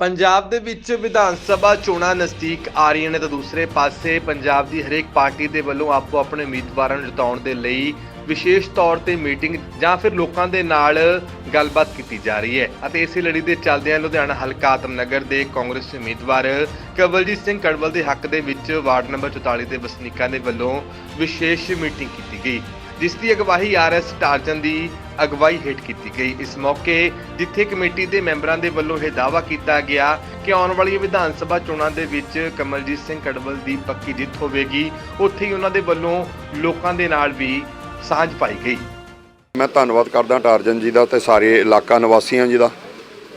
ਪੰਜਾਬ ਦੇ ਵਿੱਚ ਵਿਧਾਨ ਸਭਾ ਚੋਣਾਂ ਨਜ਼ਦੀਕ ਆ ਰਹੀਆਂ ਨੇ ਤਾਂ ਦੂਸਰੇ ਪਾਸੇ ਪੰਜਾਬ ਦੀ ਹਰੇਕ ਪਾਰਟੀ ਦੇ ਵੱਲੋਂ ਆਪੋ ਆਪਣੇ ਉਮੀਦਵਾਰਾਂ ਨੂੰ ਜਿਤਾਉਣ ਦੇ ਲਈ ਵਿਸ਼ੇਸ਼ ਤੌਰ ਤੇ ਮੀਟਿੰਗ ਜਾਂ ਫਿਰ ਲੋਕਾਂ ਦੇ ਨਾਲ ਗੱਲਬਾਤ ਕੀਤੀ ਜਾ ਰਹੀ ਹੈ। ਅਤੇ ਇਸੇ ਲੜੀ ਦੇ ਚੱਲਦਿਆਂ ਲੁਧਿਆਣਾ ਹਲਕਾ ਆਤਮਨਗਰ ਦੇ ਕਾਂਗਰਸ ਉਮੀਦਵਾਰ ਕਵਲਜੀਤ ਸਿੰਘ ਕੜਵਲ ਦੇ ਹੱਕ ਦੇ ਵਿੱਚ ਵਾਰਡ ਨੰਬਰ 44 ਦੇ ਵਸਨੀਕਾਂ ਦੇ ਵੱਲੋਂ ਵਿਸ਼ੇਸ਼ ਮੀਟਿੰਗ ਕੀਤੀ ਗਈ। ਜਿਸ ਦੀ ਅਗਵਾਈ ਆਰਐਸ ਟਾਰਜਨ ਦੀ ਅਗਵਾਈ ਹੇਠ ਕੀਤੀ ਗਈ। ਇਸ ਮੌਕੇ ਜਿੱਥੇ ਕਮੇਟੀ ਦੇ ਮੈਂਬਰਾਂ ਦੇ ਵੱਲੋਂ ਇਹ ਦਾਅਵਾ ਕੀਤਾ ਗਿਆ ਕਿ ਆਉਣ ਵਾਲੀ ਵਿਧਾਨ ਸਭਾ ਚੋਣਾਂ ਦੇ ਵਿੱਚ ਕਮਲਜੀਤ ਸਿੰਘ ਕੜਵਲ ਦੀ ਪੱਕੀ ਜਿੱਤ ਹੋਵੇਗੀ। ਉੱਥੇ ਹੀ ਉਹਨਾਂ ਦੇ ਵੱਲੋਂ ਲੋਕਾਂ ਦੇ ਨਾਲ ਵੀ ਸਾਂਝ ਪਾਈ ਗਈ। ਮੈਂ ਧੰਨਵਾਦ ਕਰਦਾ ਟਾਰਜਨ ਜੀ ਦਾ ਤੇ ਸਾਰੇ ਇਲਾਕਾ ਨਿਵਾਸੀਆਂ ਜੀ ਦਾ,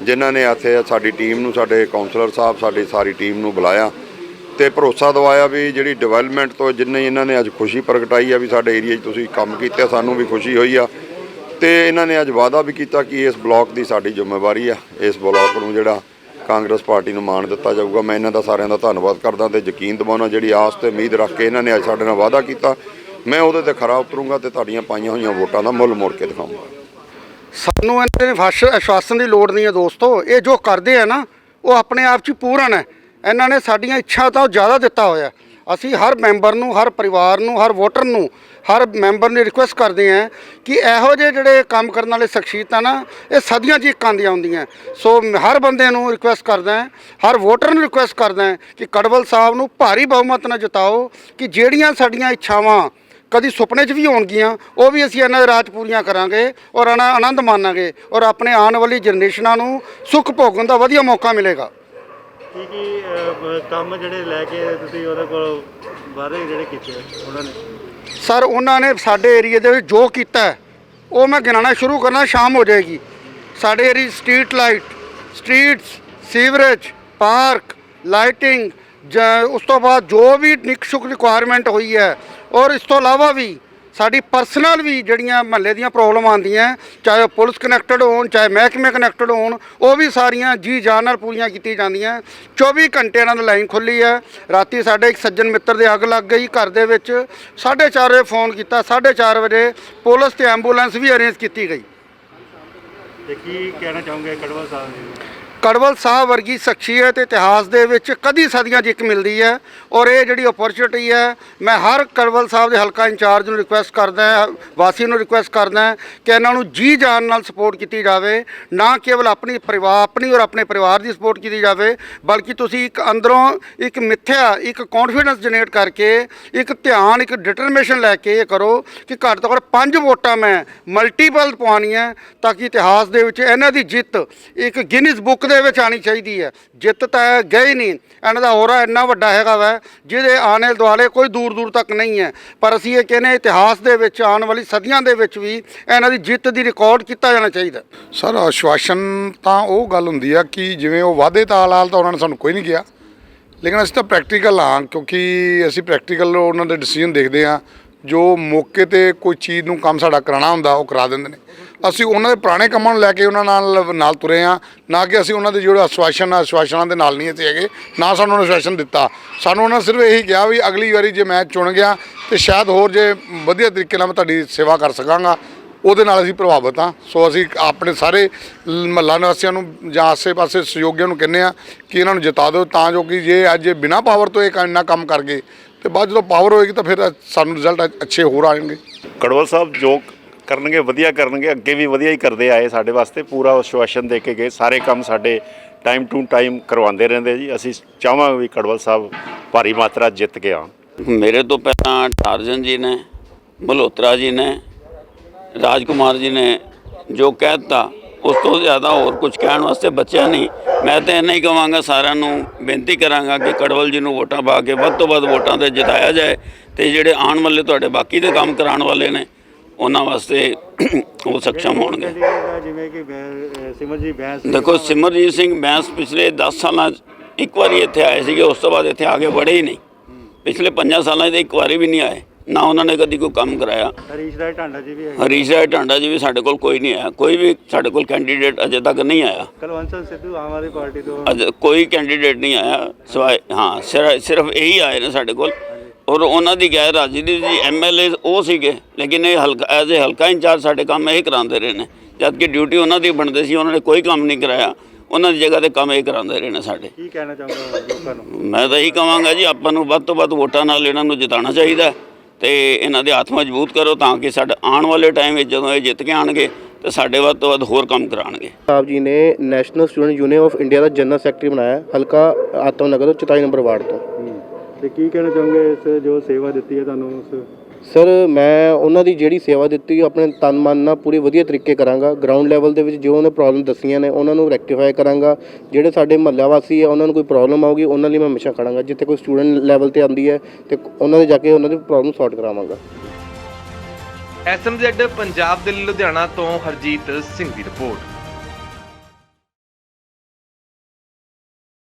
ਜਿਨ੍ਹਾਂ ਨੇ ਇੱਥੇ ਸਾਡੀ ਟੀਮ ਨੂੰ, ਸਾਡੇ ਕਾਉਂਸਲਰ ਸਾਹਿਬ, ਸਾਡੀ ਸਾਰੀ ਟੀਮ ਨੂੰ ਬੁਲਾਇਆ। ਤੇ ਭਰੋਸਾ ਦਵਾਇਆ ਵੀ ਜਿਹੜੀ ਡਿਵੈਲਪਮੈਂਟ ਤੋਂ ਜਿੰਨੇ ਇਹਨਾਂ ਨੇ ਅੱਜ ਖੁਸ਼ੀ ਪ੍ਰਗਟਾਈ ਆ ਵੀ ਸਾਡੇ ਏਰੀਆ 'ਚ ਤੁਸੀਂ ਕੰਮ ਕੀਤੇ, ਸਾਨੂੰ ਵੀ ਖੁਸ਼ੀ ਹੋਈ ਆ। ਤੇ ਇਹਨਾਂ ਨੇ ਅੱਜ ਵਾਅਦਾ ਵੀ ਕੀਤਾ ਕਿ ਇਸ ਬਲਾਕ ਦੀ ਸਾਡੀ ਜ਼ਿੰਮੇਵਾਰੀ ਆ। ਇਸ ਬਲਾਕ ਨੂੰ ਜਿਹੜਾ ਕਾਂਗਰਸ ਪਾਰਟੀ ਨੂੰ ਮਾਣ ਦਿੱਤਾ ਜਾਊਗਾ। ਮੈਂ ਇਹਨਾਂ ਦਾ ਸਾਰਿਆਂ ਦਾ ਧੰਨਵਾਦ ਕਰਦਾ ਤੇ ਯਕੀਨ ਦਿਵਾਉਣਾ ਜਿਹੜੀ ਆਸ ਤੇ ਉਮੀਦ ਰੱਖ ਕੇ ਇਹਨਾਂ ਨੇ ਅੱਜ ਸਾਡੇ ਨਾਲ ਵਾਅਦਾ ਕੀਤਾ। ਮੈਂ ਉਹਦੇ ਤੇ ਖਰਾ ਉਤਰੂੰਗਾ ਤੇ ਤੁਹਾਡੀਆਂ ਪਾਈਆਂ ਹੋਈਆਂ ਵੋਟਾਂ ਦਾ ਮੁੱਲ ਮੋੜ ਕੇ ਦਿਖਾਊਂਗਾ ਸਾਨੂੰ ਇਹਨਾਂ ਦੇ ਫਸ਼ ਆਸ਼ਵਾਸਨ ਦੀ ਲੋੜ ਨਹੀਂ ਹੈ ਦੋਸਤੋ। ਇਹ ਜੋ ਕਰਦੇ ਆ ਨਾ, ਉਹ ਆਪਣੇ ਆਪ 'ਚ ਪੂਰਨ ਹੈ। ਇਹਨਾਂ ਨੇ ਸਾਡੀਆਂ ਇੱਛਾ ਤੋਂ ਜ਼ਿਆਦਾ ਦਿੱਤਾ ਹੋਇਆ। ਅਸੀਂ ਹਰ ਮੈਂਬਰ ਨੂੰ, ਹਰ ਪਰਿਵਾਰ ਨੂੰ, ਹਰ ਵੋਟਰ ਨੂੰ, ਹਰ ਮੈਂਬਰ ਨੂੰ ਰਿਕੁਐਸਟ ਕਰਦੇ ਹਾਂ ਕਿ ਇਹੋ ਜਿਹੇ ਜਿਹੜੇ ਕੰਮ ਕਰਨ ਵਾਲੇ ਸ਼ਖਸੀਅਤਾਂ ਨਾ, ਇਹ ਸਦੀਆਂ 'ਚ ਇੱਕ ਆਉਂਦੀਆਂ ਹੁੰਦੀਆਂ। ਸੋ ਮੈਂ ਹਰ ਬੰਦੇ ਨੂੰ ਰਿਕੁਐਸਟ ਕਰਦਾ ਹਰ ਵੋਟਰ ਨੂੰ ਰਿਕੁਐਸਟ ਕਰਦਾ ਕਿ ਕੜਵਲ ਸਾਹਿਬ ਨੂੰ ਭਾਰੀ ਬਹੁਮਤ ਨਾਲ ਜਿਤਾਓ ਕਿ ਜਿਹੜੀਆਂ ਸਾਡੀਆਂ ਇੱਛਾਵਾਂ ਕਦੀ ਸੁਪਨੇ 'ਚ ਵੀ ਹੋਣਗੀਆਂ, ਉਹ ਵੀ ਅਸੀਂ ਇਹਨਾਂ ਦੇ ਰਾਜ ਪੂਰੀਆਂ ਕਰਾਂਗੇ ਔਰ ਆਨਾ- ਆਨੰਦ ਮਾਣਾਂਗੇ ਔਰ ਆਪਣੇ ਆਉਣ ਵਾਲੀ ਜਨਰੇਸ਼ਨਾਂ ਨੂੰ ਸੁੱਖ ਭੋਗਣ ਦਾ ਵਧੀਆ ਮੌਕਾ ਮਿਲੇਗਾ। ਕੀ ਕੀ ਅਹ, ਕੰਮ ਜਿਹੜੇ ਲੈ ਕੇ ਤੁਸੀਂ ਉਹਦੇ ਕੋਲ ਬਾਰੇ ਜਿਹੜੇ ਕੀਤੇ ਉਹਨਾਂ ਨੇ? ਸਰ ਉਹਨਾਂ ਨੇ ਸਾਡੇ ਏਰੀਆ ਦੇ ਵਿੱਚ ਜੋ ਕੀਤਾ ਹੈ, ਉਹ ਮੈਂ ਗਿਣਾਉਣਾ ਸ਼ੁਰੂ ਕਰਨਾ ਸ਼ਾਮ ਹੋ ਜਾਏਗੀ। ਸਾਡੇ area street light streets sewerage park lighting ਜ- ਉਸ ਤੋਂ ਬਾਅਦ ਜੋ ਵੀ ਨਿਕ ਸ਼ੁਕ ਰਿਕੁਆਇਰਮੈਂਟ ਹੋਈ ਹੈ ਔਰ ਇਸ ਤੋਂ ਇਲਾਵਾ ਵੀ ਸਾਡੀ ਪਰਸਨਲ ਵੀ ਜਿਹੜੀਆਂ ਮਹੱਲੇ ਦੀਆਂ ਪ੍ਰੋਬਲਮ ਆਉਂਦੀਆਂ, ਚਾਹੇ ਉਹ ਪੁਲਿਸ ਕਨੈਕਟਡ ਹੋਣ, ਚਾਹੇ ਮਹਿਕਮੇ ਕਨੈਕਟਡ ਹੋਣ, ਉਹ ਵੀ ਸਾਰੀਆਂ ਜੀ ਜਾਨ ਨਾਲ ਪੂਰੀਆਂ ਕੀਤੀਆਂ ਜਾਂਦੀਆਂ। 24 ਘੰਟੇ ਇਹਨਾਂ ਦੀ ਲਾਈਨ ਖੁੱਲੀ ਹੈ। ਰਾਤੀ ਸਾਡੇ ਇੱਕ ਸੱਜਣ ਮਿੱਤਰ ਦੇ ਅੱਗ ਲੱਗ ਗਈ ਘਰ ਦੇ ਵਿੱਚ। 4:30 ਵਜੇ ਫੋਨ ਕੀਤਾ 4:30 ਵਜੇ ਪੁਲਿਸ ਤੇ ਐਂਬੂਲੈਂਸ ਵੀ ਅਰੇਂਜ ਕੀਤੀ ਗਈ। ਤੇ ਕੀ ਕਹਿਣਾ ਚਾਹੋਗੇ ਕੜਵਾ ਸਾਹਿਬ? ਜੀ ਕੜਵਲ ਸਾਹਿਬ ਵਰਗੀ ਸ਼ਖਸੀਅਤ ਇਤਿਹਾਸ ਦੇ ਵਿੱਚ ਕਦੀ ਸਦੀਆਂ 'ਚ ਇੱਕ ਮਿਲਦੀ ਹੈ ਔਰ ਇਹ ਜਿਹੜੀ ਓਪਰਚੁਨਿਟੀ ਹੈ, ਮੈਂ ਹਰ ਕੜਵਲ ਸਾਹਿਬ ਦੇ ਹਲਕਾ ਇੰਚਾਰਜ ਨੂੰ ਰਿਕੁਐਸਟ ਕਰਦਾ ਹਾਂ, ਵਾਸੀ ਨੂੰ ਰਿਕੁਐਸਟ ਕਰਦਾ ਹਾਂ ਕਿ ਇਹਨਾਂ ਨੂੰ ਜੀ ਜਾਨ ਨਾਲ ਸਪੋਰਟ ਕੀਤੀ ਜਾਵੇ, ਨਾ ਕੇਵਲ ਆਪਣੀ ਪਰਿਵਾਰ ਆਪਣੀ ਔਰ ਆਪਣੇ ਪਰਿਵਾਰ ਦੀ ਸਪੋਰਟ ਕੀਤੀ ਜਾਵੇ, ਬਲਕਿ ਤੁਸੀਂ ਇੱਕ ਅੰਦਰੋਂ ਇੱਕ ਮਿੱਥਿਆ, ਇੱਕ ਕੌਨਫੀਡੈਂਸ ਜਨਰੇਟ ਕਰਕੇ, ਇੱਕ ਧਿਆਨ, ਇੱਕ ਡਿਟਰਮੀਨੇਸ਼ਨ ਲੈ ਕੇ ਇਹ ਕਰੋ ਕਿ ਘੱਟ ਤੋਂ ਘੱਟ ਪੰਜ ਵੋਟਾਂ ਮੈਂ ਮਲਟੀਪਲ ਪਵਾਉਣੀਆਂ ਤਾਂ ਕਿ ਇਤਿਹਾਸ ਦੇ ਵਿੱਚ ਇਹਨਾਂ ਦੀ ਜਿੱਤ ਇੱਕ ਗਿਨੀਜ਼ ਬੁੱਕ ਦੇ ਵਿੱਚ ਆਣੀ ਚਾਹੀਦੀ ਹੈ। ਜਿੱਤ ਤਾਂ ਗਈ ਨਹੀਂ। ਇਹਨਾਂ ਦਾ ਹੋਰਾ ਇੰਨਾ ਵੱਡਾ ਹੈਗਾ ਵਾ, ਜਿਹਦੇ ਆਣੇ ਦੁਆਲੇ ਕੋਈ ਦੂਰ ਦੂਰ ਤੱਕ ਨਹੀਂ ਹੈ। ਪਰ ਅਸੀਂ ਇਹ ਕਹਿੰਦੇ ਇਤਿਹਾਸ ਦੇ ਵਿੱਚ ਆਉਣ ਵਾਲੀ ਸਦੀਆਂ ਦੇ ਵਿੱਚ ਵੀ ਇਹਨਾਂ ਦੀ ਜਿੱਤ ਦੀ ਰਿਕਾਰਡ ਕੀਤਾ ਜਾਣਾ ਚਾਹੀਦਾ। ਸਰ, ਆਸ਼ਵਾਸਨ ਤਾਂ ਉਹ ਗੱਲ ਹੁੰਦੀ ਆ ਕਿ ਜਿਵੇਂ ਉਹ ਵਾਅਦੇ ਤਾਂ ਹਾਲ ਤਾਂ ਉਹਨਾਂ ਨੇ ਸਾਨੂੰ ਕੋਈ ਨਹੀਂ ਕਿਹਾ। ਲੇਕਿਨ ਅਸੀਂ ਤਾਂ ਪ੍ਰੈਕਟੀਕਲ ਹਾਂ, ਕਿਉਂਕਿ ਅਸੀਂ ਪ੍ਰੈਕਟੀਕਲ ਉਹਨਾਂ ਦੇ ਡਿਸੀਜਨ ਦੇਖਦੇ ਹਾਂ। ਜੋ ਮੌਕੇ ਤੇ ਕੋਈ ਚੀਜ਼ ਨੂੰ ਕੰਮ ਸਾਡਾ ਕਰਾਉਣਾ ਹੁੰਦਾ, ਉਹ ਕਰਾ ਦਿੰਦੇ ਨੇ। ਅਸੀਂ ਉਹਨਾਂ ਦੇ ਪੁਰਾਣੇ ਕੰਮਾਂ ਨੂੰ ਲੈ ਕੇ ਉਹਨਾਂ ਨਾਲ ਨਾਲ ਤੁਰੇ ਆ ਨਾ ਕਿ ਅਸੀਂ ਉਹਨਾਂ ਦੇ ਜਿਹੜੇ ਆਸ਼ਵਾਸਨ ਆਸ਼ਵਾਸਨਾਂ ਦੇ ਨਾਲ ਨਹੀਂ ਅਸੀਂ ਹੈਗੇ। ਨਾ ਸਾਨੂੰ ਉਹਨਾਂ ਨੇ ਆਸ਼ਵਾਸਨ ਦਿੱਤਾ। ਸਾਨੂੰ ਉਹਨਾਂ ਸਿਰਫ ਇਹੀ ਕਿਹਾ ਵੀ ਅਗਲੀ ਵਾਰੀ ਜੇ ਮੈਂ ਚੁਣ ਗਿਆ ਤੇ ਸ਼ਾਇਦ ਹੋਰ ਜੇ ਵਧੀਆ ਤਰੀਕੇ ਨਾਲ ਮੈਂ ਤੁਹਾਡੀ ਸੇਵਾ ਕਰ ਸਕਾਂਗਾ, ਉਹਦੇ ਨਾਲ ਅਸੀਂ ਪ੍ਰਭਾਵਿਤ ਹਾਂ। ਸੋ ਅਸੀਂ ਆਪਣੇ ਸਾਰੇ ਮਹੱਲਾ ਨਿਵਾਸੀਆਂ ਨੂੰ ਜਾਂ ਆਸੇ-ਪਾਸੇ ਸਹਿਯੋਗੀਆਂ ਨੂੰ ਕਹਿੰਦੇ ਆ ਕਿ ਇਹਨਾਂ ਨੂੰ ਜਿਤਾ ਦਿਓ ਤਾਂ ਜੋ ਕਿ ਜੇ ਅੱਜ ਇਹ ਬਿਨਾਂ ਪਾਵਰ ਤੋਂ ਇਹ ਇੰਨਾ ਕੰਮ ਕਰ ਗਏ ਤੇ ਬਾਅਦ ਜਦੋਂ ਪਾਵਰ ਹੋਏਗੀ ਤਾਂ ਫਿਰ ਸਾਨੂੰ ਰਿਜ਼ਲਟ ਅੱਛੇ ਹੋਰ ਆਣਗੇ ਕੜਵਲ ਸਾਹਿਬ, ਜੋ ਕਰਨਗੇ, ਵਧੀਆ ਕਰਨਗੇ, ਅੱਗੇ ਵੀ ਵਧੀਆ ਹੀ ਕਰਦੇ ਆਏ ਸਾਡੇ ਵਾਸਤੇ। ਪੂਰਾ ਵਿਸ਼ਵਾਸਨ ਦੇ ਕੇ ਗਏ। ਸਾਰੇ ਕੰਮ ਸਾਡੇ ਟਾਈਮ ਟੂ ਟਾਈਮ ਕਰਵਾਉਂਦੇ ਰਹਿੰਦੇ ਜੀ। ਅਸੀਂ ਚਾਹਾਂਗੇ ਵੀ ਕੜਵਲ ਸਾਹਿਬ ਭਾਰੀ ਮਾਤਰਾ ਜਿੱਤ ਕੇ ਆਉਣ। ਮੇਰੇ ਤੋਂ ਪਹਿਲਾਂ ਟਾਰਜਨ ਜੀ ਨੇ, ਮਲਹੋਤਰਾ ਜੀ ਨੇ, ਰਾਜਕੁਮਾਰ ਜੀ ਨੇ ਜੋ ਕਹਿਤਾ ਉਸ ਤੋਂ ਜ਼ਿਆਦਾ ਹੋਰ ਕੁਝ ਕਹਿਣ ਵਾਸਤੇ ਬਚਿਆ ਨਹੀਂ। ਮੈਂ ਤਾਂ ਇੰਨਾ ਹੀ ਕਹਾਂਗਾ, ਸਾਰਿਆਂ ਨੂੰ ਬੇਨਤੀ ਕਰਾਂਗਾ ਕਿ ਕੜਵਲ ਜੀ ਨੂੰ ਵੋਟਾਂ ਪਾ ਕੇ ਵੱਧ ਤੋਂ ਵੱਧ ਵੋਟਾਂ ਤੇ ਜਿਤਾਇਆ ਜਾਏ ਤੇ ਜਿਹੜੇ ਆਉਣ ਵਾਲੇ ਤੁਹਾਡੇ ਬਾਕੀ ਦੇ ਕੰਮ ਕਰਾਉਣ ਵਾਲੇ ਨੇ ਉਹਨਾਂ ਵਾਸਤੇ ਉਹ ਸક્ષਮ ਹੋਣਗੇ। ਜਿਵੇਂ ਕਿ ਸਿਮਰਜੀਤ ਬੈਂਸ ਦੇਖੋ ਸਿਮਰਜੀਤ ਸਿੰਘ ਬੈਂਸ ਪਿਛਲੇ 10 ਸਾਲਾਂ 'ਚ ਇੱਕ ਵਾਰੀ ਇੱਥੇ ਆਏ ਸੀਗੇ ਉਸ ਤੋਂ ਬਾਅਦ ਇੱਥੇ ਆ ਕੇ ਵੜੇ ਹੀ ਨਹੀਂ। ਪਿਛਲੇ 5 ਸਾਲਾਂ 'ਚ ਇੱਕ ਵਾਰੀ ਵੀ ਨਹੀਂ ਆਏ। ਨਾ ਉਹਨਾਂ ਨੇ ਕਦੀ ਕੋਈ ਕੰਮ ਕਰਾਇਆ। ਹਰੀਸ਼ ਰਾਏ ਢਾਂਡਾ ਜੀ ਵੀ ਹੈ ਹਰੀਸ਼ ਰਾਏ ਟਾਂਡਾ ਜੀ ਵੀ ਸਾਡੇ ਕੋਲ ਕੋਈ ਨਹੀਂ ਆਇਆ। ਕੋਈ ਵੀ ਸਾਡੇ ਕੋਲ ਕੈਂਡੀਡੇਟ ਅਜੇ ਤੱਕ ਨਹੀਂ ਆਇਆ। ਕਲਵੰਤ ਸਿੱਧੂ ਆਮ ਆਦਮੀ ਪਾਰਟੀ ਤੋਂ। ਅਜੇ ਕੋਈ ਕੈਂਡੀਡੇਟ ਨਹੀਂ ਆਇਆ। ਸਿਵਾਏ ਹਾਂ ਸਿਰ- ਸਿਰਫ ਇਹੀ ਆਏ ਨੇ ਸਾਡੇ ਕੋਲ। ਔਰ ਉਹਨਾਂ ਦੀ ਗੈਰ ਹਾਜ਼ਰੀ ਜੀ ਐਮਐਲਏ ਉਹ ਸੀਗੇ ਲੇਕਿਨ ਇਹ ਹਲਕਾ ਐਜ਼ ਅ ਹਲਕਾ ਇੰਚਾਰਜ ਸਾਡੇ ਕੰਮ ਇਹ ਕਰਾਉਂਦੇ ਰਹੇ ਨੇ। ਜਦ ਕਿ ਡਿਊਟੀ ਉਹਨਾਂ ਦੀ ਬਣਦੇ ਸੀ ਉਹਨਾਂ ਨੇ ਕੋਈ ਕੰਮ ਨਹੀਂ ਕਰਾਇਆ। ਉਹਨਾਂ ਦੀ ਜਗ੍ਹਾ ਤੇ ਕੰਮ ਇਹ ਕਰਾਉਂਦੇ ਰਹੇ ਨੇ ਸਾਡੇ। ਕੀ ਕਹਿਣਾ ਚਾਹੁੰਦਾ ਲੋਕਾਂ ਨੂੰ? ਮੈਂ ਤਾਂ ਇਹੀ ਕਹਾਂਗਾ ਜੀ ਆਪਾਂ ਨੂੰ ਵੱਧ ਤੋਂ ਵੱਧ ਵੋਟਾਂ ਨਾਲ ਇਹਨਾਂ ਨੂੰ ਜਿਤਾਉਣਾ ਚਾਹੀਦਾ ਤੇ ਇਹਨਾਂ ਦੇ ਹੱਥ ਮਜ਼ਬੂਤ ਕਰੋ ਤਾਂ ਕਿ ਸਾਡੇ ਆਉਣ ਵਾਲੇ ਟਾਈਮ ਵਿੱਚ ਜਦੋਂ ਇਹ ਜਿੱਤ ਕੇ ਆਣਗੇ ਤੇ ਸਾਡੇ ਵੱਧ ਤੋਂ ਵੱਧ ਹੋਰ ਕੰਮ ਕਰਾਉਣਗੇ। ਸਾਹਿਬ ਜੀ ਨੇ national student union of India the general secretary ਬਣਾਇਆ ਹਲਕਾ ਆਤਮ ਨਗਰ ਤੋਂ 44 ਨੰਬਰ ਵਾਰਡ ਤੋਂ। ਤੇ ਕੀ ਕਹਿਣਾ ਚਾਹੋਗੇ ਇਸ ਜੋ ਸੇਵਾ ਦਿੱਤੀ ਹੈ ਤੁਹਾਨੂੰ ਉਸ? ਸਰ ਮੈਂ ਉਹਨਾਂ ਦੀ ਜਿਹੜੀ ਸੇਵਾ ਦਿੱਤੀ ਆਪਣੇ ਤਨ ਮਨ ਨਾਲ ਪੂਰੀ ਵਧੀਆ ਤਰੀਕੇ ਕਰਾਂਗਾ। ਗਰਾਊਂਡ ਲੈਵਲ ਦੇ ਵਿੱਚ ਜੋ ਉਹਨੇ ਪ੍ਰੋਬਲਮ ਦੱਸੀਆਂ ਨੇ ਉਹਨਾਂ ਨੂੰ ਰੈਕਟੀਫਾਈ ਕਰਾਂਗਾ। ਜਿਹੜੇ ਸਾਡੇ ਮਹੱਲਾ ਵਾਸੀ ਆ ਉਹਨਾਂ ਨੂੰ ਕੋਈ ਪ੍ਰੋਬਲਮ ਆਊਗੀ ਉਹਨਾਂ ਲਈ ਮੈਂ ਹਮੇਸ਼ਾ ਖੜਾਂਗਾ। ਜਿੱਥੇ ਕੋਈ ਸਟੂਡੈਂਟ ਲੈਵਲ ਤੇ ਆਂਦੀ ਹੈ ਤੇ ਉਹਨਾਂ ਦੇ ਜਾ ਕੇ ਉਹਨਾਂ ਦੀ ਪ੍ਰੋਬਲਮ ਸੌਲਟ ਕਰਾਵਾਂਗਾ। ਐਸਐਮਜ਼ੈਡ ਪੰਜਾਬ ਦੇ ਲਈ ਲੁਧਿਆਣਾ ਤੋਂ ਹਰਜੀਤ ਸਿੰਘ ਦੀ ਰਿਪੋਰਟ